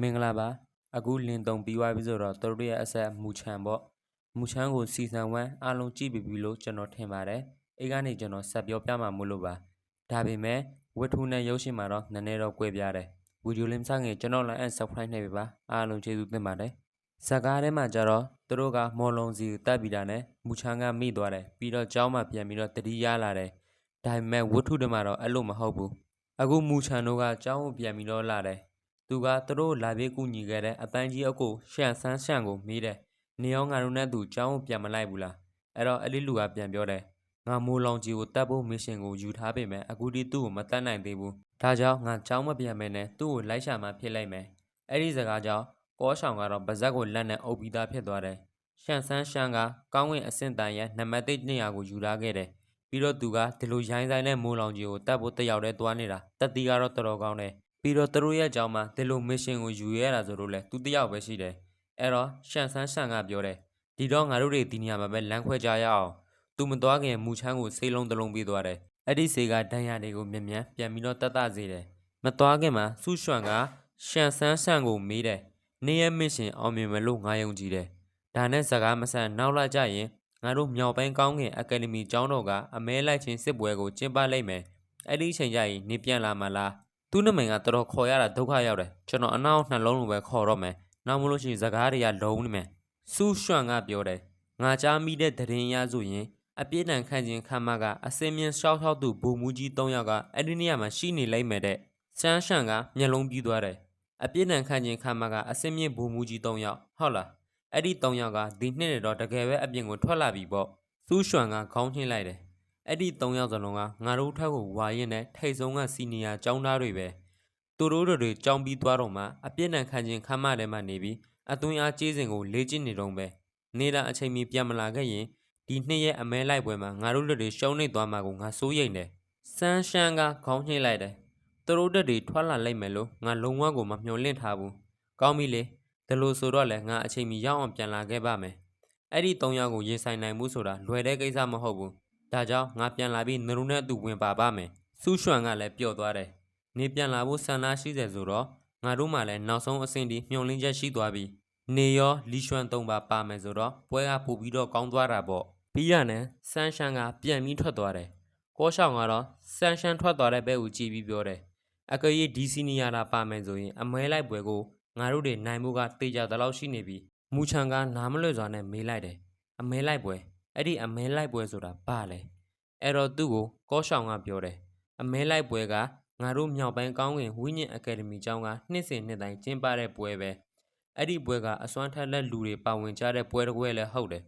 မင်္ဂလာပါအခုလင်းတုံပြီးသွားပြီဆိုတော့တို့ရဲ့အဆက်မူချန်ပေါ့မူချန်ကိုစီဇန်1အားလုံးကြည့်ပြီးပြီလို့ကျွန်တော်ထင်ပါတယ်အဲ့ကနေကျွန်တော်ဆက်ပြောပြမှာမို့လို့ပါဒါပေမဲ့ဝတ္ထုနဲ့ရုပ်ရှင်မှာတော့နည်းနည်းတော့ကွဲပြားတယ်ဗီဒီယိုလေးမစငင်ကျွန်တော်လည်း subscribe နှိပ်ပေးပါအားလုံးကျေးဇူးတင်ပါတယ်ဇာကားထဲမှာကျတော့သူတို့ကမော်လုံးစီကိုတက်ပြီးတာနဲ့မူချန်ကမိသွားတယ်ပြီးတော့ကျောင်းမှာပြန်ပြီးတော့တတိရလာတယ်ဒါပေမဲ့ဝတ္ထုတွေမှာတော့အဲ့လိုမဟုတ်ဘူးအခုမူချန်တို့ကကျောင်းကိုပြန်ပြီးတော့လာတယ် သူကသူတို့လာပြေးကူညီခဲ့တဲ့အပန်းကြီးအကိုရှန်ဆန်းရှန်ကိုမေးတယ်။နေအောင်ငါတို့နဲ့သူကြောင်းကိုပြန်မလိုက်ဘူးလား။အဲ့တော့အဲ့ဒီလူကပြန်ပြောတယ်။ငါမိုးလောင်ကြီးကိုတတ်ဖို့မစ်ရှင်ကိုယူထားပေမဲ့အခုထိသူ့ကိုမတတ်နိုင်သေးဘူး။ဒါကြောင့်ငါကြောင်းမပြန်မဲနဲ့သူ့ကိုလိုက်ရှာမှဖြစ်လိုက်မယ်။အဲ့ဒီစကားကြောင့်ကောဆောင်ကတော့ပါဇက်ကိုလက်နဲ့အုပ်ပြီးသားဖြစ်သွားတယ်။ရှန်ဆန်းရှန်ကကောင်းဝင်အဆင့်တန်ရဲ့နံပါတ်1နေရာကိုယူထားခဲ့တယ်။ပြီးတော့သူကဒီလိုရိုင်းဆိုင်တဲ့မိုးလောင်ကြီးကိုတတ်ဖို့တယောက်တည်းသွားနေတာ။တက်တီကတော့တော်တော်ကောင်းတယ်။ ပြီးတော့သူတို့ရဲ့အကြောင်းမှာဒီလိုမစ်ရှင်ကိုယူရတာဆိုလို့လဲသူတယောက်ပဲရှိတယ်အဲ့တော့ရှန်ဆန်းရှန်ကပြောတယ်ဒီတော့ငါတို့တွေဒီနေရာမှာပဲလမ်းခွဲကြရအောင်သူမသွားခင်မူချမ်းကိုစိတ်လုံးတစ်လုံးပေးသွားတယ်အဲ့ဒီစေကဒဏ်ရာတွေကိုမြန်မြန်ပြန်ပြီးတော့တတ်တစေတယ်မသွားခင်မှာဆူရွှန်ကရှန်ဆန်းရှန်ကိုမေးတယ်နေရမစ်ရှင်အောင်မြင်မလို့ငါယုံကြည်တယ်ဒါနဲ့စကားမဆန်နောက်လာကြရင်ငါတို့မြောက်ပိုင်းကောင်းကင်အကယ်ဒမီကျောင်းတော်ကအမဲလိုက်ချင်းစစ်ပွဲကိုကျင်းပလိုက်မယ်အဲ့ဒီအချိန်ကျရင်နေပြန်လာမလား သူ့နမိန်ကတော်တော်ခေါ်ရတာဒုက္ခရောက်တယ်ကျွန်တော်အနောက်နှလုံးလိုပဲခေါ်တော့မယ်နောက်မလို့ရှိရင်စကားတွေကလုံးနေမယ်စူးရွှန်ကပြောတယ်ငါကြားမိတဲ့သတင်းရဆိုရင်အပြည့်တန်ခန့်ခြင်းခမ်းမကအစင်းမြင့်ရှောက်ရှောက်သူဘူမူကြီး၃ယောက်ကအဲ့ဒီနေရာမှာရှိနေလိမ့်မယ်တဲ့စန်းရှန်ကမျက်လုံးပြူးသွားတယ်အပြည့်တန်ခန့်ခြင်းခမ်းမကအစင်းမြင့်ဘူမူကြီး၃ယောက်ဟုတ်လားအဲ့ဒီ၃ယောက်ကဒီနှစ်နဲ့တော့တကယ်ပဲအပြင်ကိုထွက်လာပြီပေါ့စူးရွှန်ကခေါင်းချင်းလိုက်တယ် အဲ့ဒီ၃ယောက်စလုံးကငါတို့ထက်ကိုဝါရင်နဲ့ထိတ်ဆုံးကစီနီယာចောင်းသားတွေပဲသူတို့တို့တွေကြောင်းပြီးသွားတော့မှအပြစ်ဒဏ်ခံခြင်းခမ်းမထဲမှာနေပြီးအသွင်အားကျေးစဉ်ကိုလေ့ကျင့်နေတော့ပဲနေတာအချိန်မီပြန်မလာခဲ့ရင်ဒီနှစ်ရဲ့အမဲလိုက်ပွဲမှာငါတို့တို့တွေရှုံးနေသွားမှာကိုငါစိုးရိမ်တယ်စန်းရှန်ကခေါင်းညှိလိုက်တယ်သူတို့တို့တွေထွက်လာလိုက်မယ်လို့ငါလုံးဝကိုမမျှော်လင့်ထားဘူးကောင်းပြီလေဒါလို့ဆိုတော့လေငါအချိန်မီရောက်အောင်ပြန်လာခဲ့ပါမယ်အဲ့ဒီ၃ယောက်ကိုရင်ဆိုင်နိုင်မှုဆိုတာလွယ်တဲ့ကိစ္စမဟုတ်ဘူး ဒါကြောင့်ငါပြန်လာပြီးနရုနဲ့အတူဝင်ပါပါမယ်။စူးရွှန်ကလည်းပျော့သွားတယ်။နေပြန်လာဖို့ဆန္ဒရှိတယ်ဆိုတော့ငါတို့မှလည်းနောက်ဆုံးအဆင့်ဒီမျှော်လင့်ချက်ရှိသွားပြီ။နေရောလီရွှန်သုံးပါပါမယ်ဆိုတော့ပွဲကပို့ပြီးတော့ကောင်းသွားတာပေါ့။ပြီးရနဲ့ဆန်းရှန်ကပြန်ပြီးထွက်သွားတယ်။ကောရှောင်းကတော့ဆန်းရှန်ထွက်သွားတဲ့ဘက်ကိုကြည့်ပြီးပြောတယ်။အကယ်၍ဒီစီနီယာလာပါမယ်ဆိုရင်အမဲလိုက်ပွဲကိုငါတို့တွေနိုင်မှုကတေချာတလောက်ရှိနေပြီ။မူချန်ကနားမလွတ်စွာနဲ့မေးလိုက်တယ်။အမဲလိုက်ပွဲ အဲ့ဒီအမဲလိုက်ပွဲဆိုတာဘာလဲ။အဲ့တော့သူ့ကိုကောရှောင်ကပြောတယ်အမဲလိုက်ပွဲကငါတို့မြောက်ပိုင်းကောင်းကင်ဝိညာဉ်အကယ်ဒမီကျောင်းကနှစ်စဉ်နှစ်တိုင်းကျင်းပတဲ့ပွဲပဲအဲ့ဒီပွဲကအစွမ်းထက်လက်လူတွေပါဝင်ကြတဲ့ပွဲတစ်ပွဲလည်းဟုတ်တယ်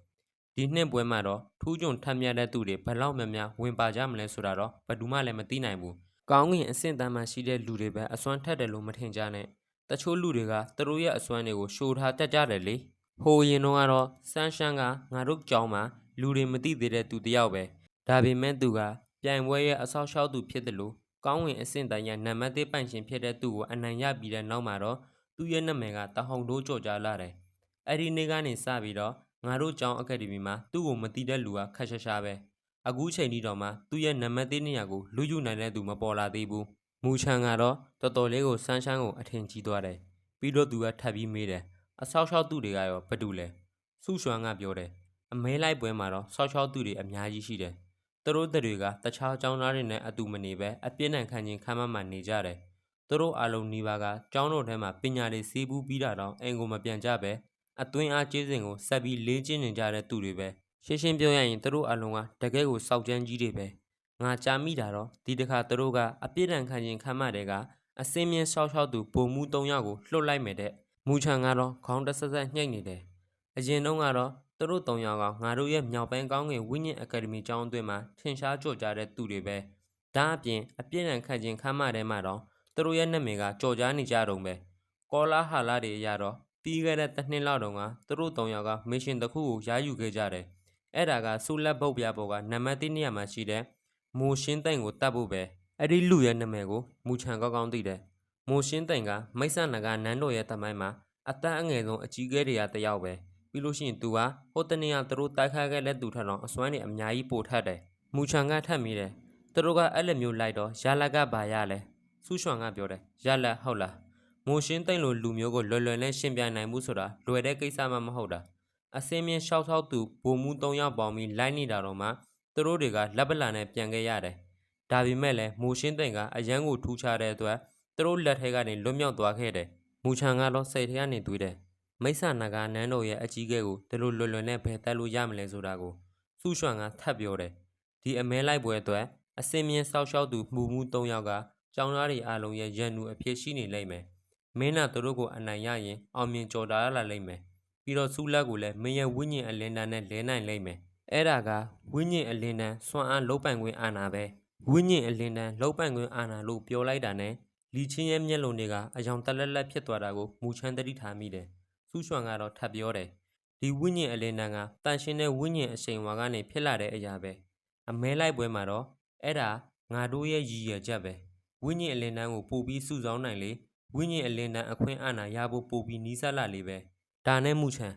ဒီနှစ်ပွဲမှာတော့ထူးချွန်ထက်မြက်တဲ့သူတွေဘယ်လောက်များများဝင်ပါကြမလဲဆိုတာတော့ဘယ်သူမှလည်းမသိနိုင်ဘူးကောင်းကင်အဆင့်တန်းမှရှိတဲ့လူတွေပဲအစွမ်းထက်တယ်လို့မထင်ကြနဲ့တချို့လူတွေကသူတို့ရဲ့အစွမ်းတွေကိုရှိုးထားတတ်ကြတယ်လေဟိုရင်တော့ကတော့ဆန်းရှန်းကငါတို့ကျောင်းမှာ လူတွေမသိသေးတဲ့သူတစ်ယောက်ပဲဒါပေမဲ့သူကပြိုင်ပွဲရဲ့အဆောက်အအုံသူဖြစ်တယ်လို့ကောင်းဝင်အဆင့်တိုင်းရဲ့နံပါတ်1ပိုင်ရှင်ဖြစ်တဲ့သူကိုအနိုင်ရပြီးတဲ့နောက်မှာတော့သူ့ရဲ့နာမည်ကတဟောင်တိုးကြော်ကြားလာတယ်။အဲ့ဒီနေ့ကနေစပြီးတော့ငါတို့ကျောင်းအကယ်ဒမီမှာသူ့ကိုမတီးတဲ့လူကခက်ရှားရှားပဲ။အခုချိန်ထိတော့မှသူ့ရဲ့နံပါတ်1နေရာကိုလူယူနိုင်တဲ့သူမပေါ်လာသေးဘူး။မူချန်ကတော့တော်တော်လေးကိုဆန်းရှမ်းကိုအထင်ကြီးသွားတယ်။ပြီးတော့သူကထပ်ပြီးမေးတယ်။အဆောက်အအုံသူတွေကရောဘာတူလဲ။စုရွှမ်းကပြောတယ်။ အမဲလိုက်ပွဲမှာတော့ဆောက်ရှောက်သူတွေအများကြီးရှိတယ်။သူတို့တွေကတခြားကျောင်းသားတွေနဲ့အတူမနေပဲအပြစ်ဒဏ်ခံခြင်းခံမှမှနေကြတယ်။သူတို့အလုံးနီးပါးကကျောင်းတော်ထဲမှာပညာတွေစီးပူးပြီးတာတော့အိမ်ကိုမပြန်ကြပဲအသွင်းအားကျေးစဉ်ကိုဆက်ပြီးလေ့ကျင့်နေကြတဲ့သူတွေပဲရှင်းရှင်းပြောရရင်သူတို့အလုံးကတကယ်ကိုစောက်ကြမ်းကြီးတွေပဲငါကြားမိတာတော့ဒီတစ်ခါသူတို့ကအပြစ်ဒဏ်ခံခြင်းခံမှတဲ့ကအစင်းမြင့်ရှောက်ရှောက်သူပုံမှု၃ယောက်ကိုလှုပ်လိုက်မယ်တဲ့မူချန်ကတော့ခေါင်းတစ်ဆက်ဆက်ညှိတ်နေတယ်အရင်တုန်းကတော့ သူတို့၃ယောက်ကငါတို့ရဲ့မြောက်ပိုင်းကောင်းကင်ဝိညာဉ်အကယ်ဒမီကျောင်းအတွင်းမှာထင်ရှားကြော်ကြားတဲ့သူတွေပဲဒါအပြင်အပြည့်အံခန့်ခြင်းခမ်းမထဲမှာတော့သူတို့ရဲ့နာမည်ကကြော်ကြားနေကြတုံပဲကောလာဟာလာတွေအရတော့ပြီးခဲ့တဲ့တစ်နှစ်လောက်တုန်းကသူတို့၃ယောက်ကမစ်ရှင်တစ်ခုကိုရယူခဲ့ကြတယ်အဲ့ဒါကဆူလက်ပုတ်ပြပေါ်ကနံပါတ်1နေရာမှာရှိတဲ့မိုရှင်းသိန်ကိုတတ်ဖို့ပဲအဲ့ဒီလူရဲ့နာမည်ကိုမူချန်ကောင်းကောင်းသိတယ်မိုရှင်းသိန်ကမိတ်ဆန်နဂနန်းတော်ရဲ့တမိုင်းမှာအသက်အငယ်ဆုံးအကြီးအကဲတွေကတစ်ယောက်ပဲ ပြီးလို့ရှိရင် तू ကဟိုတနေ့ကသူတို့တိုက်ခိုက်ခဲ့တဲ့သူထက်တော့အစွမ်းနေအများကြီးပိုထက်တယ်။မူချန်ကထက်မိတယ်။သူတို့ကအဲ့လိုမျိုးလိုက်တော့ရလက်ကဘာရလဲ။ဆူရွှန်ကပြောတယ်။ရလက်ဟုတ်လား။မိုရှင်းသိမ့်လိုလူမျိုးကိုလွယ်လွယ်နဲ့ရှင်းပြနိုင်မှုဆိုတာလွယ်တဲ့ကိစ္စမှမဟုတ်တာအစင်းမြင့်ရှောက်ရှောက်သူဗိုလ်မှူး၃ယောက်ပေါင်းပြီးလိုက်နေတာတော့မှသူတို့တွေကလက်ပလာနဲ့ပြန်ခဲ့ရတယ်ဒါပေမဲ့လည်းမိုရှင်းသိမ့်ကအရန်ကိုထူးခြားတဲ့အတွက်သူတို့လက်ထက်ကနေလွတ်မြောက်သွားခဲ့တယ်မူချန်ကတော့စိတ်ထဲကနေတွေးတယ် မိစ္ဆာနဂါနန်းတော်ရဲ့အကြီးအကဲကိုဒီလိုလွယ်လွယ်နဲ့ဘယ်တက်လို့ရမလဲဆိုတာကိုစုရွှန်ကထပ်ပြောတယ်ဒီအမဲလိုက်ပွဲအတွက်အစင်းမြင့်ဆောက်ရှောက်သူမှုမှု၃ယောက်ကကျောင်းသားတွေအားလုံးရဲ့ရန်သူအဖြစ်ရှိနေလိမ့်မယ်မင်းနာသူတို့ကိုအနိုင်ရရင်အောင်မြင်ကြော်တာရလာလိမ့်မယ်ပြီးတော့ဆူလက်ကိုလည်းမင်းရဲ့ဝိညာဉ်အလင်းတန်းနဲ့လဲနိုင်လိမ့်မယ်အဲ့ဒါကဝိညာဉ်အလင်းတန်းစွမ်းအားလုံးပိုင်ခွင့်အာဏာပဲဝိညာဉ်အလင်းတန်းလုံးပိုင်ခွင့်အာဏာလို့ပြောလိုက်တာနဲ့လီချင်းရဲ့မျက်လုံးတွေကအယောင်တက်လက်လက်ဖြစ်သွားတာကိုမူချမ်းတတိထားမိတယ် စူးရွှန်ကတော့ထပ်ပြောတယ်ဒီဝိညာဉ်အလင်းတန်းကတန်ရှင်းတဲ့ဝိညာဉ်အရှိန်ဝါကနေဖြစ်လာတဲ့အရာပဲအမဲလိုက်ပွဲမှာတော့အဲ့ဒါငါတို့ရဲ့ရည်ရည်ချက်ပဲဝိညာဉ်အလင်းတန်းကိုပို့ပြီးစုဆောင်းနိုင်လေဝိညာဉ်အလင်းတန်းအခွင့်အာဏာရဖို့ပို့ပြီးနီးစပ်လာလေပဲဒါနဲ့မှုချံ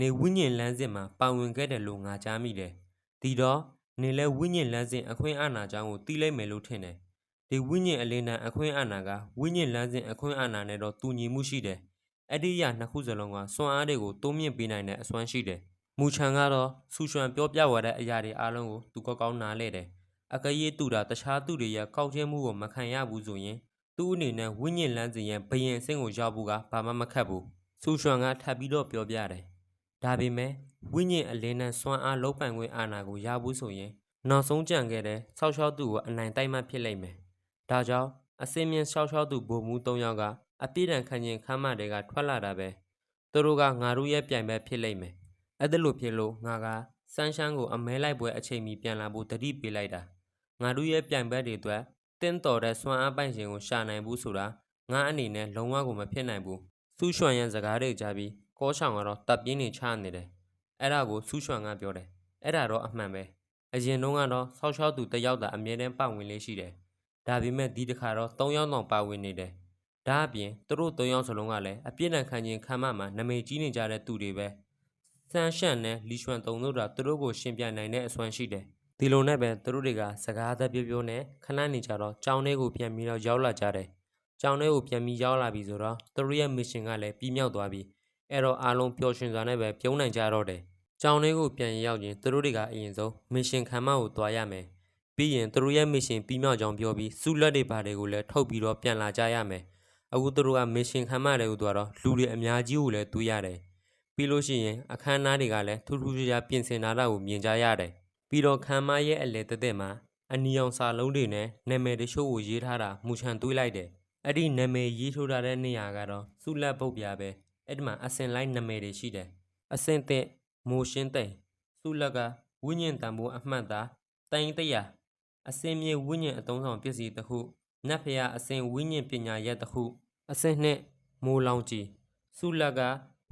နေဝိညာဉ်လမ်းစဉ်မှာပါဝင်ခဲ့တယ်လို့ငါကြားမိတယ်ဒီတော့နေလဲဝိညာဉ်လမ်းစဉ်အခွင့်အာဏာကြောင်းကိုသိလိုက်မယ်လို့ထင်တယ်ဒီဝိညာဉ်အလင်းတန်းအခွင့်အာဏာကဝိညာဉ်လမ်းစဉ်အခွင့်အာဏာနဲ့တော့တူညီမှုရှိတယ် အဲ့ဒီအရာနှစ်ခုစလုံးကစွမ်းအားတွေကိုတိုးမြင့်ပေးနိုင်တဲ့အစွမ်းရှိတယ်မူချံကတော့ဆူရွှန်ပြောပြဝတဲ့အရာတွေအားလုံးကိုသူကောက်ကောင်းနားလဲတယ်အကရေးတူတာတခြားသူတွေရဲ့ကောက်ကျဲမှုကိုမခံရဘူးဆိုရင်သူ့အနေနဲ့ဝိညာဉ်လန်းစဉ်ရဲ့ဘယင်အဆင့်ကိုရောက်ဖို့ကဘာမှမခက်ဘူး။ဆူရွှန်ကထပ်ပြီးတော့ပြောပြတယ်။ဒါပေမဲ့ဝိညာဉ်အလင်းနဲ့စွမ်းအားလုံးပိုင်ခွင့်အာဏာကိုရဖို့ဆိုရင်နောက်ဆုံးကြံခဲ့တဲ့ဆောက်ရှောက်သူကိုအနိုင်တိုက်မှဖြစ်လိမ့်မယ်။ဒါကြောင့်အစင်းမြင့်ဆောက်ရှောက်သူဗိုလ်မှူး၃ယောက်က အပြည့်တန်ခံခြင်းခမ်းမတွေကထွက်လာတာပဲ။သူတို့ကငါတို့ရဲ့ပြိုင်ဘက်ဖြစ်လိမ့်မယ်။အဲ့ဒါလို့ဖြစ်လို့ငါကစန်းရှမ်းကိုအမဲလိုက်ပွဲအချိန်မီပြန်လာဖို့တတိပေးလိုက်တာ။ငါတို့ရဲ့ပြိုင်ဘက်တွေအတွက်တင်းတော်တဲ့စွမ်းအားပိုင်ရှင်ကိုရှာနိုင်ဘူးဆိုတာငါအနေနဲ့လုံးဝကိုမဖြစ်နိုင်ဘူးစူးရွှန်ရန်စကားတွေကြားပြီးကောချောင်ကတော့တပ်ပြင်းနေချနေတယ်အဲ့ဒါကိုစူးရွှန်ကပြောတယ်အဲ့ဒါတော့အမှန်ပဲအရင်တုန်းကတော့ဆောက်ရှောက်သူတစ်ယောက်သာအမြဲတမ်းပတ်ဝင်လေးရှိတယ်ဒါပေမဲ့ဒီတစ်ခါတော့၃ယောက်တောင်ပါဝင်နေတယ် ဒါအပြင်သူတို့၃ယောက်စလုံးကလည်းအပြစ်ဒဏ်ခံခြင်းခံမှမှာနမိတ်ကြီးနေကြတဲ့သူတွေပဲဆန်းရှန့်နဲ့လီရွှန်တုံတို့ကသူတို့ကိုရှင်ပြနိုင်တဲ့အစွမ်းရှိတယ်ဒီလိုနဲ့ပဲသူတို့တွေကစကားသက်ပြောပြောနဲ့ခဏနေကြတော့ကြောင်းထဲကိုပြန်ပြီးတော့ရောက်လာကြတယ်။ကြောင်းထဲကိုပြန်ပြီးရောက်လာပြီဆိုတော့သူတို့ရဲ့ mission ကလည်းပြီးမြောက်သွားပြီ။အဲ့တော့အားလုံးပျော်ရွှင်စွာနဲ့ပဲပြုံးနိုင်ကြတော့တယ်။ကြောင်းထဲကိုပြန်ရောက်ရင်သူတို့တွေကအရင်ဆုံး mission ခံမကိုသွားရမယ်။ပြီးရင်သူတို့ရဲ့ mission ပြီးမြောက်ကြောင်းပြောပြီးစုလက်တွေပါတယ်ကိုလည်းထုတ်ပြီးတော့ပြန်လာကြရမယ်။ အခုသူတို့က mission ခံမတွေကိုသွားတော့လူတွေအများကြီးကိုလည်းတွေ့ရတယ်။ပြီးလို့ရှိရင်အခမ်းအနားတွေကလည်းထူးထူးခြားခြားပြင်ဆင်လာတာကိုမြင်ကြရတယ်။ပြီးတော့ခံမရဲ့အလဲတက်တက်မှာအနီအောင်စာလုံးတွေနဲ့နာမည်တချို့ကိုရေးထားတာမူချန်တွေးလိုက်တယ်။အဲ့ဒီနာမည်ရေးထိုးထားတဲ့နေရာကတော့စုလက်ပုတ်ပြပဲ။အဲ့ဒီမှာအစင်လိုက်နာမည်တွေရှိတယ်။အစင်တဲ့မိုရှင်းတဲ့စုလက်ကဝိညာဉ်တံပိုးအမှတ်သားတိုင်တရာအစင်မြေဝိညာဉ်အတုံးဆောင်ပစ္စည်းတစ်ခု နတ်ဖျားအစင်ဝိညာဉ်ပညာရက်တစ်ခု အစင်နှစ်မိုးလောင်ကြီးစုလက်က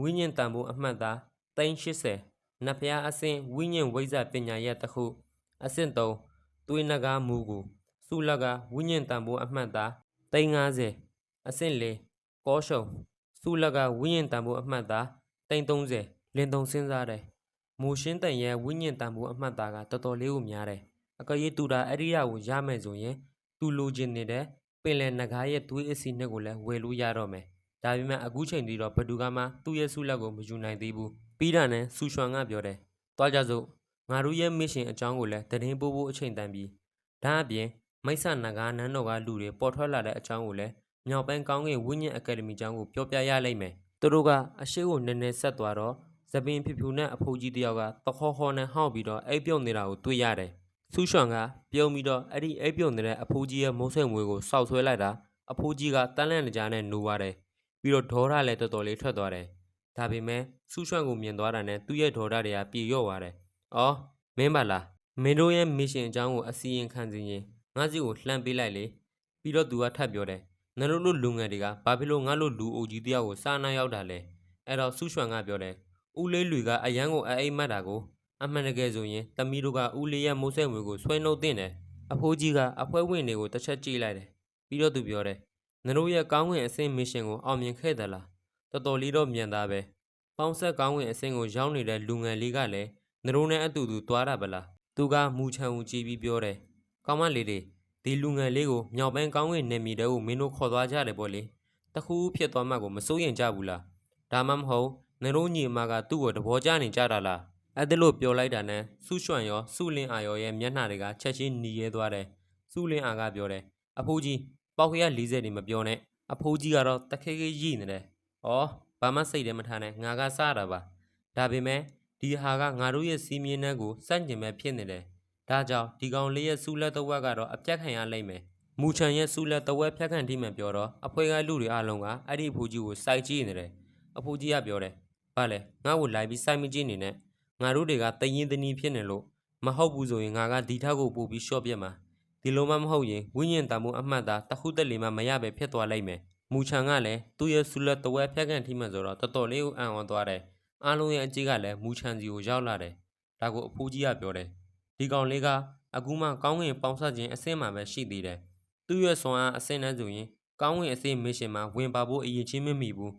ဝိညာဉ်တံပိုးအမှတ်သားတိုင်80နတ်ဖျားအဆင့်ဝိညာဉ်ဝိဇ္ဇပညာရပ်တစ်ခုအဆင့်3သွေးနဂါမူကိုစုလကဝိညာဉ်တံပိုးအမှတ်သား350အဆင့်4ကောရှုံစုလကဝိညာဉ်တံပိုးအမှတ်သား330လင်တုံစဉ်းစားတယ်မိုရှင်းတန်ရဲ့ဝိညာဉ်တံပိုးအမှတ်သားကတော်တော်လေးကိုများတယ်အကရေးတူတာအဲ့ဒီရကိုရမယ်ဆိုရင် သူလိုချင်နေတဲ့ပင်လယ်နဂါရဲ့သွေးအစီနှစ်ကိုလည်းဝယ်လို့ရတော့မယ်ဒါပေမဲ့အခုချိန်ဒီတော့ဘဒူကမှသူ့ရဲ့ဆုလက်ကိုမယူနိုင်သေးဘူးပြီးတာနဲ့ဆူရွှန်ကပြောတယ်။တွားကြစို့ငါတို့ရဲ့မစ်ရှင်အကြောင်းကိုလည်းသတင်းပို့ဖို့အချိန်တန်ပြီးဒါအပြင်မိတ်ဆာနဂါနန်းတော်ကလူတွေပေါ်ထွက်လာတဲ့အကြောင်းကိုလည်းမြောက်ပိုင်းကောင်းကင်ဝိညာဉ်အကယ်ဒမီကျောင်းကိုပြောပြရလိမ့်မယ်။သူတို့ကအရှိကိုနည်းနည်းဆက်သွားတော့သပင်ဖြူဖြူနဲ့အဖိုးကြီးတယောက်ကတခေါခေါနဲ့ဟောက်ပြီးတော့အိပ်ပြုံနေတာကိုတွေ့ရတယ်။ ဆူရွှန်ကပြုံးပြီးတော့အဲ့ဒီအိပ်ပြုံနေတဲ့အဖိုးကြီးရဲ့မိုးဆိတ်မွေးကိုစောက်ဆွဲလိုက်တာအဖိုးကြီးကတန်းလန့်နေကြနဲ့နိုးသွားတယ်။ပြီးတော့ဒေါရလည်းတော်တော်လေးထွက်သွားတယ်။ဒါပေမဲ့ဆူရွှန်ကိုမြင်သွားတာနဲ့သူ့ရဲ့ဒေါ်ရတွေကပြေလျော့သွားတယ်။အော်မင်းပါလားမင်းတို့ရဲ့မစ်ရှင်အကြောင်းကိုအစီရင်ခံစီရင်ငါစီကိုလှမ်းပေးလိုက်လေ။ပြီးတော့သူကထပ်ပြောတယ်။ငါတို့လိုလူငယ်တွေကဘာဖြစ်လို့ငါလိုလူအိုကြီးတယောက်ကိုစာနာရောက်တာလဲ။အဲ့တော့ဆူရွှန်ကပြောတယ်။ဦးလေးလူကအရန်ကိုအအိမ်မက်တာကို အမှန်တကယ်ဆိုရင်တမီတို့ကဦးလေးရဲ့မိုးဆက်ဝေကိုဆွဲနှုတ်တင်တယ်။အဖိုးကြီးကအဖွဲဝင်တွေကိုတစ်ချက်ကြည့်လိုက်တယ်။ပြီးတော့သူပြောတယ်။ငါတို့ရဲ့ကောင်းဝင်အဆင့်မစ်ရှင်ကိုအောင်မြင်ခဲ့သလား။တော်တော်လေးတော့မြန်သားပဲ။ပေါင်းဆက်ကောင်းဝင်အဆင့်ကိုရောက်နေတဲ့လူငယ်လေးကလည်းငရုံနဲ့အတူတူသွားတာပလား။သူကမူချံဦးကြည့်ပြီးပြောတယ်။ကောင်းမလေးတွေဒီလူငယ်လေးကိုမြောက်ပိုင်းကောင်းဝင်နေမီတဲ့ကိုမင်းတို့ခေါ်သွားကြတယ်ပေါ့လေ။တခုခုဖြစ်သွားမှကိုမစိုးရင်ကြဘူးလားဒါမှမဟုတ်နင်တို့ညီမကသူ့ကိုတဘောကြနေကြတာလား အဲ့ဒါလို့ပြောလိုက်တာနဲ့စုရွှန်ရောစုလင်းအာရောရဲ့မျက်နှာတွေကချက်ချင်းหนีရဲသွားတယ်စုလင်းအာကပြောတယ်အဖိုးကြီးပေါက်ခရ40နေမပြောနဲ့အဖိုးကြီးကတော့တခဲခဲရည်နေတယ်ဩဘာမှစိတ်ထဲမထားနဲ့ငါကစားတာပါဒါပေမဲ့ဒီဟာကငါတို့ရဲ့စီးမြင်းနှန်းကိုစန့်ကျင်မဲ့ဖြစ်နေတယ်ဒါကြောင့်ဒီကောင်လေးရဲ့စူလက်တော့ဝက်ကတော့အပြတ်ခံရလိမ့်မယ်မူချန်ရဲ့စူလက်တဝက်ဖြတ်ခန့်ထိမှန်ပြောတော့အဖွဲကလူတွေအလုံးကအဲ့ဒီအဖိုးကြီးကိုစိုက်ကြည့်နေတယ်အဖိုးကြီးကပြောတယ်ဘာလဲငါ့ကိုလိုက်ပြီးစိုက်မကြည့်နေနဲ့ ငါတို့တွေကတရင်တနီဖြစ်နေလို့မဟုတ်ဘူးဆိုရင်ငါကဒီထက်ကိုပို့ပြီးရှော့ပြက်မှာဒီလိုမှမဟုတ်ရင်ဝိညာဉ်တမှုအမှတ်သားတစ်ခုတက်လီမှမရပဲဖြစ်သွားလိမ့်မယ်မူချန်ကလည်းသူ့ရဲ့စူလက်တဝက်ဖြတ်ခန့်ထိမှန်ဆိုတော့တော်တော်လေးကိုအံ့ဩသွားတယ်အားလုံးရဲ့အကြည့်ကလည်းမူချန်စီကိုရောက်လာတယ်ဒါကိုအဖိုးကြီးကပြောတယ်ဒီကောင်လေးကအခုမှကောင်းကင်ပေါင်းဆက်ခြင်းအဆင့်မှပဲရှိသေးတယ်သူ့ရဲ့ဆွမ်းအားအဆင့်နဲ့ဆိုရင်ကောင်းဝင်အစိမစ်ရှင်မှာဝင်ပါဖို့အရင်ချင်းမမိဘူး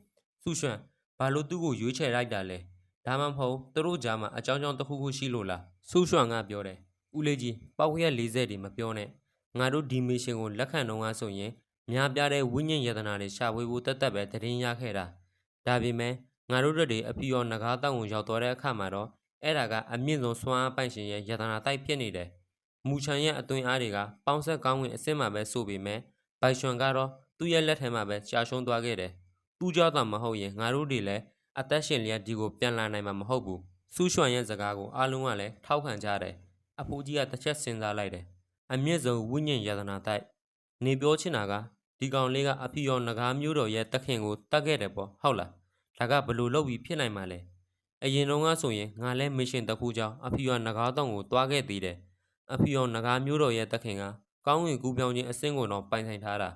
စုရွှန်ဘာလို့သူ့ကိုရွေးချယ်လိုက်တာလဲ ဒါမှမဟုတ်သူတို့ကြားမှာအကြောင်းကြောင့်တစ်ခုခုရှိလို့လားစုရွှန်ကပြောတယ်ဦးလေးကြီးပောက်ခွဲ40တွေမပြောနဲ့ငါတို့ဒီမစ်ရှင်ကိုလက်ခံတော့ကဆိုရင်များပြားတဲ့ဝိညာဉ်ယတနာတွေရှာဖွေဖို့တက်တက်ပဲတရင်ရခဲ့တာဒါပေမဲ့ငါတို့တွေအပီရောငကားတောက်ဝင်ရောက်တော့တဲ့အခါမှာတော့အဲ့ဒါကအမြင့်ဆုံးဆွမ်းအားပိုင်ရှင်ရဲ့ယတနာတိုက်ဖြစ်နေတယ်မူချန်ရဲ့အသွင်အားတွေကပေါင်းဆက်ကောင်းဝင်အစ်စ်မှာပဲဆိုပေမဲ့ဘိုင်ရွှန်ကတော့သူ့ရဲ့လက်ထဲမှာပဲကြာရှုံးသွားခဲ့တယ်။သူ့ကြောင့်တော့မဟုတ်ရင်ငါတို့တွေလည်း အသက်ရှင်လျက်ဒီကိုပြန်လာနိုင်မှာမဟုတ်ဘူး။စူးရွှန်ရဲ့စကားကိုအားလုံးကလည်းထောက်ခံကြတယ်။အဖိုးကြီးကတစ်ချက်စဉ်းစားလိုက်တယ်။အမြင့်ဆုံးဝိညာဉ်ယတနာတိုက်နေပြောချင်တာကဒီကောင်လေးကအဖီရောငကားမျိုးတော်ရဲ့တခင်ကိုတတ်ခဲ့တယ်ပေါ့ဟုတ်လား။ဒါကဘလို့လုပ်ပြီးဖြစ်နိုင်မှာလဲ။အရင်တုန်းကဆိုရင်ငါလည်းမစ်ရှင်တစ်ခုကြောင့်အဖီရောငကားတောင်ကိုတွားခဲ့သေးတယ်။အဖီအောင်နဂါမျိုးတော်ရဲ့တက်ခင်ကကောင်းဝင်ကူးပြောင်းခြင်းအစင်းကိုတော့ပိုင်ဆိုင်ထားတာ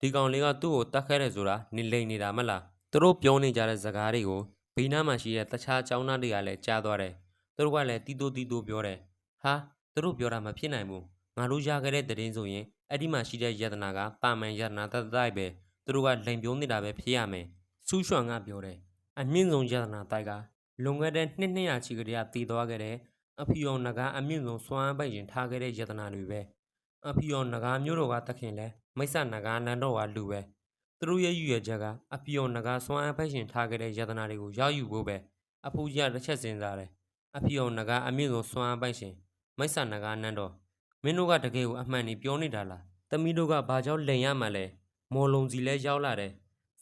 ဒီကောင်လေးကသူ့ကိုတတ်ခဲတယ်ဆိုတာနေလိန်နေတာမလား သူတို့ပြောနေကြတဲ့ဇကားတွေကိုဘေးနားမှာရှိတဲ့တခြားចောင်းသားတွေကလည်းကြားသွားတယ်သူတို့ကလည်းတီးတိုးတီးတိုးပြောတယ်ဟာသူတို့ပြောတာမဖြစ်နိုင်ဘူးငါတို့ရခဲ့တဲ့တည်င်းဆိုရင်အဲ့ဒီမှာရှိတဲ့ယတနာကပါမန်ယတနာတတ်တိုက်ပဲသူတို့ကလိန်ပြောနေတာပဲဖြစ်ရမယ်ဆူးရွှန်ကပြောတယ်အမြင့်ဆုံးယတနာတိုက်ကလွန်ခဲ့တဲ့နှစ်200ချီကတည်းကတည်သွားခဲ့တဲ့အဖီအောင်နဂါအမြင့်ဆုံးစွမ်းအားပိုက်ရင်ထားခဲ့တဲ့ယတနာတွေပဲအဖီအောင်နဂါမျိုးတော်ကတခင်လဲမိစ္ဆာနဂါနန်းတော်ကလူပဲ သူတို့ရဲ့ယူရချက်ကအဖီအောင်နဂါစွမ်းအားပိုက်ရှင်ထားခဲ့တဲ့ယတနာတွေကိုရောက်ယူဖို့ပဲအဖိုးကြီးကတစ်ချက်စဉ်းစားတယ်အဖီအောင်နဂါအမြင့်ဆုံးစွမ်းအားပိုက်ရှင်မိစ္ဆာနဂါနန်းတော်မင်းတို့ကတကယ်ကိုအမှန်နေပြောနေတာလားတမီးတို့ကဘာကြောင့်လိန်ရမှလဲမော်လုံစီလဲရောက်လာတယ်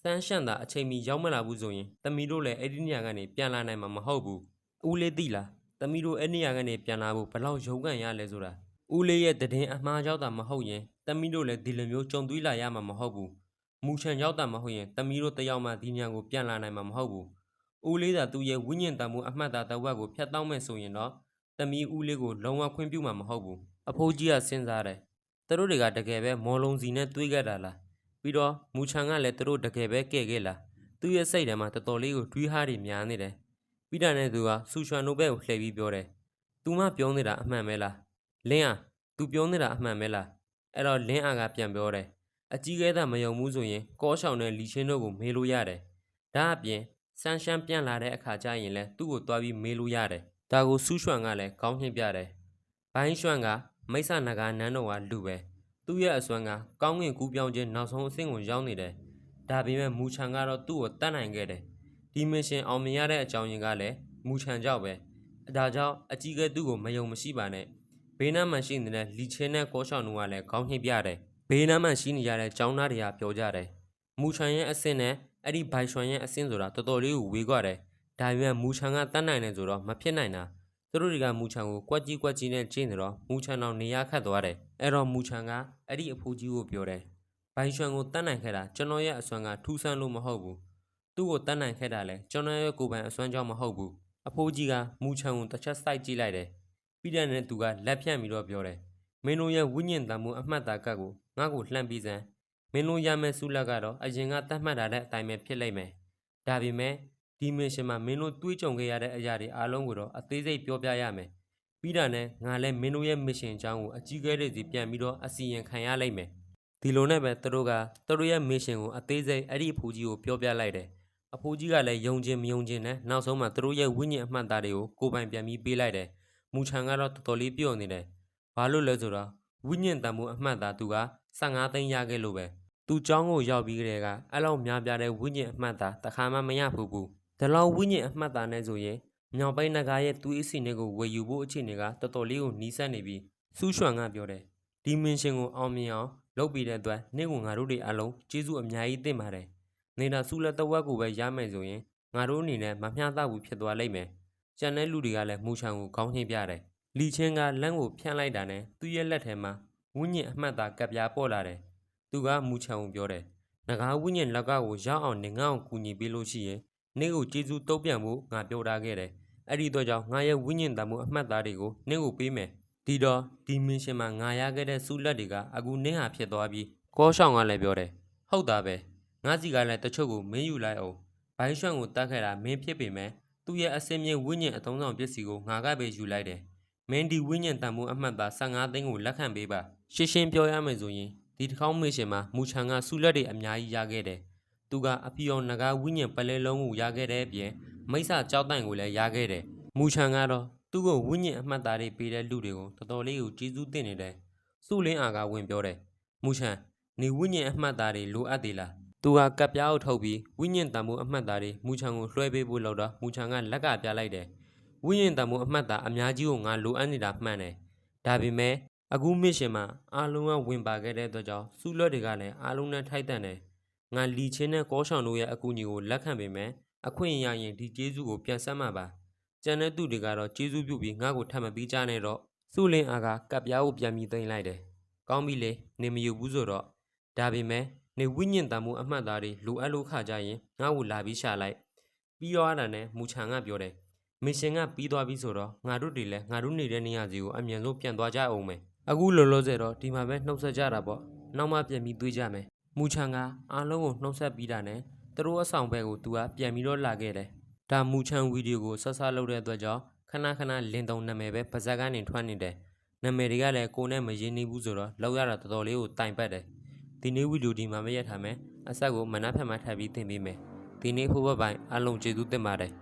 စမ်းရှန့်တာအချိန်မီရောက်မလာဘူးဆိုရင်တမီးတို့လည်းအဲ့ဒီနေရာကနေပြန်လာနိုင်မှာမဟုတ်ဘူးဦးလေးသိလား။သမီးတို့အဲ့နေရာကနေပြန်လာဖို့ဘယ်လောက်ရုန်းကန်ရလဲဆိုတာ။ဦးလေးရဲ့တည်င်းအမှားရောက်တာမဟုတ်ရင်သမီးတို့လည်းဒီလိုမျိုးကြုံတွေ့လာရမှာမဟုတ်ဘူး။ မူချန်ရောက်တာမဟုတ်ရင်သမီးတို့တယောက်မှဒီညံကိုပြန်လာနိုင်မှာမဟုတ်ဘူး။ဦးလေးသာသူ့ရဲ့ဝိညာဉ်တန်မှုအမှတ်သားတစ်ဝက်ကိုဖျက်တောင်းမဲ့ဆိုရင်တော့သမီးဦးလေးကိုလုံးဝခွင့်ပြုမှာမဟုတ်ဘူး။အဖိုးကြီးကစဉ်းစားတယ်။သူတို့တွေကတကယ်ပဲမော်လုံးစီနဲ့တွေးခဲ့တာလား။ပြီးတော့မူချန်ကလည်းသူတို့တကယ်ပဲကဲ့ခဲ့လား။သူ့ရဲ့စိတ်ထဲမှာတော်တော်လေးကိုတွေးဟားတွေများနေတယ်။ ပြီးတာနဲ့သူကဆူချွန်တို့ဘက်ကိုလှည့်ပြီးပြောတယ်။ "तू မပြောနေတာအမှန်ပဲလား။လင်းอ่ะ तू ပြောနေတာအမှန်ပဲလား။အဲ့တော့လင်းအာကပြန်ပြောတယ်။ အကြီးကဲသာမယုံဘူးဆိုရင်ကောရှောင်နဲ့လီချင်းတို့ကိုမေးလို့ရတယ်။ဒါအပြင်ဆန်းရှမ်းပြန်လာတဲ့အခါကျရင်လည်းသူ့ကိုတွားပြီးမေးလို့ရတယ်။ဒါကိုဆူချွန်ကလည်းကောင်းနှိမ့်ပြတယ်။ဘိုင်းရွှန်ကမိစ္ဆာနဂါနန်းတော်ကလူပဲ။သူ့ရဲ့အစွမ်းကကောင်းငင်ကူးပြောင်းခြင်းနောက်ဆုံးအဆင့်ကိုရောက်နေတယ်။ဒါပေမဲ့မူချန်ကတော့သူ့ကိုတတ်နိုင်ခဲ့တယ်။ဒီမစ်ရှင်အောင်မြင်ရတဲ့အကြောင်းရင်းကလည်းမူချန်ကြောက်ပဲ။ဒါကြောင့်အကြီးကဲသူ့ကိုမယုံမရှိပါနဲ့။ဘေးနားမှာရှိနေတဲ့လီချင်းနဲ့ကောရှောင်းတို့ကလည်းခေါင်းညှိပြတယ်။ ဘေးနားမှာရှိနေကြတဲ့ចောင်းသားတွေကပြောကြတယ်။မူချန်ရဲ့အဆင့်နဲ့အဲ့ဒီဘိုင်ရွှန်ရဲ့အဆင့်ဆိုတာတော်တော်လေးကိုဝေးကွာတယ်။ဒါပေမဲ့မူချန်ကတတ်နိုင်တယ်ဆိုတော့မဖြစ်နိုင်တာ။သူတို့တွေကမူချန်ကိုကွက်ကြီးကွက်ကြီးနဲ့ကျင်းနေတော့မူချန်တော့နေရခတ်သွားတယ်။အဲ့တော့မူချန်ကအဲ့ဒီအဖိုးကြီးကိုပြောတယ်။ဘိုင်ရွှန်ကိုတတ်နိုင်ခဲ့တာကျွန်တော်ရဲ့အစွမ်းကထူးဆန်းလို့မဟုတ်ဘူး။သူ့ကိုတတ်နိုင်ခဲ့တာလဲကျွန်တော်ရဲ့ကိုယ်ပိုင်အစွမ်းကြောင့်မဟုတ်ဘူးအဖိုးကြီးကမူချံကိုတစ်ချက်စိုက်ကြည့်လိုက်တယ်ပြီးတဲ့နဲ့သူကလက်ဖြန့်ပြီးတော့ပြောတယ်မင်းတို့ရဲ့ဝိညာဉ်တန်မှုအမှတ်သားကတ်ကို ငါ့ကိုလှမ်းပြီးစမ်းမင်းတို့ရမယ့်ဆုလက်ကတော့အရင်ကတတ်မှတ်ထားတဲ့အတိုင်းပဲဖြစ်လိမ့်မယ်ဒါပေမဲ့ဒီမစ်ရှင်မှာမင်းတို့တွေးကြုံခဲ့ရတဲ့အရာတွေအားလုံးကိုတော့အသေးစိတ်ပြောပြရမယ်ပြီးတာနဲ့ငါလည်းမင်းတို့ရဲ့မစ်ရှင်အကြောင်းကိုအကြီးအကဲတွေစီပြန်ပြီးတော့အစီရင်ခံရလိမ့်မယ်ဒီလိုနဲ့ပဲသူတို့ကသူတို့ရဲ့မစ်ရှင်ကိုအသေးစိတ်အဲ့ဒီအဖိုးကြီးကိုပြောပြလိုက်တယ်အဖိုးကြီးကလည်းယုံခြင်းမယုံခြင်းနဲ့နောက်ဆုံးမှာသူတို့ရဲ့ဝိညာဉ်အမှတ်အသားတွေကိုကိုယ်ပိုင်ပြန်ပြီးပေးလိုက်တယ်။မူချန်ကတော့တော်တော်လေးပြော့နေတယ်။ဘာလို့လဲဆိုတော့ဝိညာဉ်တန်မှုအမှတ်အသားသူက 15သိန်းရခဲ့လို့ပဲ သူ့เจ้าကိုရောက်ပြီးကြတဲ့ကအဲ့လောက်များပြားတဲ့ဝိညာဉ်အမှတ်သားတစ်ခါမှမရဘူးဘူးဒါလောက်ဝိညာဉ်အမှတ်သားနဲ့ဆိုရင်မြောင်ပိုင်းနဂါရဲ့သူ့အစီနဲ့ကိုဝယ်ယူဖို့အခြေအနေကတော်တော်လေးကိုနီးစပ်နေပြီးစူးရွှန်ကပြောတယ်ဒီမင်းရှင်ကိုအောင်မြင်အောင်လုပ်ပြီးတဲ့အတွက်နေ့ကငါတို့တွေအလုံးကျေးဇူးအများကြီးတင်ပါတယ်နေတာစူးလက်တဝက်ကိုပဲရမယ်ဆိုရင်ငါတို့အနေနဲ့မမျှတဘူးဖြစ်သွားလိမ့်မယ်ကျန်တဲ့လူတွေကလည်းမူချံကိုခေါင်းချင်းပြတယ်လီချင်းကလမ်းကိုဖြန့်လိုက်တာနဲ့သူ့ရဲ့လက်ထဲမှာ ဝိညာဉ်အမှတ်သားကပ်ပြားပေါ်လာတယ်သူကမူချံကိုပြောတယ်။ငကားဝိညာဉ်လက်ကကိုရောက်အောင်နေငါ့အောင်ကူညီပေးလို့ရှိရင်နေ့ကိုကျေးဇူးတုံးပြန်ဖို့ငါပြောထားခဲ့တယ်။အဲ့ဒီတော့ကြောင့်ငါရဲ့ဝိညာဉ်တမှုအမှတ်သားတွေကိုနေ့ကိုပေးမယ်။ဒီတော့ဒီမင်းရှင်မှာငါရခဲ့တဲ့ဆုလက်တွေကအခုနေ့ဟာဖြစ်သွားပြီးကောရှောင်းကလည်းပြောတယ်။ဟုတ်တာပဲ။ငါစီကလည်းတချို့ကိုမင်းယူလိုက်အောင်။ဘိုင်းရွှန်ကိုတတ်ခဲ့တာမင်းဖြစ်ပေမဲ့သူ့ရဲ့အစင်းမြင့်ဝိညာဉ်အသုံးဆောင်ပစ္စည်းကိုငါကပဲယူလိုက်တယ်။မင်းဒီဝိညာဉ်တန်မှုအမှတ်သား15သိန်းကိုလက်ခံပေးပါ ရှင်းရှင်းပြောရမယ်ဆိုရင်ဒီတစ်ခေါက်မေရှင်မှာမူချန်ကဆုလက်တွေအများကြီးရခဲ့တယ်သူကအဖီအောင်နဂါဝိညာဉ်ပလဲလုံးကိုရခဲ့တဲ့အပြင်မိစ္ဆာကြောက်တိုင်ကိုလည်းရခဲ့တယ်မူချန်ကတော့သူ့ကိုဝိညာဉ်အမှတ်သားတွေပေးတဲ့လူတွေကိုတော်တော်လေးကိုကျေးဇူးတင်နေတယ်စုလင်းအာကဝင်ပြောတယ်မူချန်နေဝိညာဉ်အမှတ်သားတွေလိုအပ်သေးလားသူကကပ်ပြားကိုထုတ်ပြီးဝိညာဉ်တန်မှုအမှတ်သားတွေမူချန်ကိုလွှဲပေးဖို့လောက်တော့မူချန်ကလက်ကပြလိုက်တယ်ဝိညာဉ်တံမိုးအမှတ်သားအများကြီးကိုငါလိုအပ်နေတာမှန်တယ်။ဒါပေမဲ့ အခုမစ်ရှင်မှာအားလုံးကဝင်ပါခဲ့တဲ့အတွက်ကြောင့်စူးလွတ်တွေကလည်းအားလုံးနဲ့ထိုက်တန်တယ်။ငါလီချင်းနဲ့ကောရှောင်တို့ရဲ့အကူအညီကိုလက်ခံပေမဲ့အခွင့်အရေးရင်ဒီကျေးဇူးကိုပြန်ဆက်မှာပါ။ကျန်တဲ့သူတွေကတော့ကျေးဇူးပြုပြီးငါ့ကိုထပ်မပြီးကြနဲ့တော့စုလင်းအားကကပ်ပြားကိုပြန်ပြီးသိမ်းလိုက်တယ်။ကောင်းပြီလေနေမယူဘူးဆိုတော့ဒါပေမဲ့နေဝိညာဉ်တံမိုးအမှတ်သားတွေလိုအပ်လို့ခါကြရင်ငါ့ကိုလာပြီးရှာလိုက်ပြီးတော့အဲ့ဒါနဲ့မူချန်ကပြောတယ်မစ်ရှင်ကပြီးသွားပြီဆိုတော့ငါတို့တွေလည်းငါတို့နေတဲ့နေရာစီကိုအမြန်ဆုံးပြန်သွားကြအောင်မယ် အခုလောလောဆယ်တော့ဒီမှာပဲနှုတ်ဆက်ကြတာပေါ့နောက်မှပြန်ပြီးတွေးကြမယ်မူချန်ကအားလုံးကိုနှုတ်ဆက်ပြီးတာနဲ့သူတို့အဆောင်ဘက်ကိုသူကပြန်ပြီးတော့လာခဲ့တယ်ဒါမူချန်ဗီဒီယိုကိုဆက်ဆက်လုပ်တဲ့အတွက်ကြောင့်ခဏခဏလင်တုံနာမည်ပဲပါဇက်ကနေထွက်နေတယ်နာမည်တွေကလည်းကိုနဲ့မရင်းနှီးဘူးဆိုတော့လောက်ရတာတော်တော်လေးကိုတိုင်ပတ်တယ်ဒီနေ့ဗီဒီယိုဒီမှာမရက်ထားမယ်အဆက်ကိုမနက်ဖြန်မှထပ်ပြီးသင်ပေးမယ်ဒီနေ့ဖို့ဘက်ပိုင်းအားလုံးကျေးဇူးတင်ပါတယ်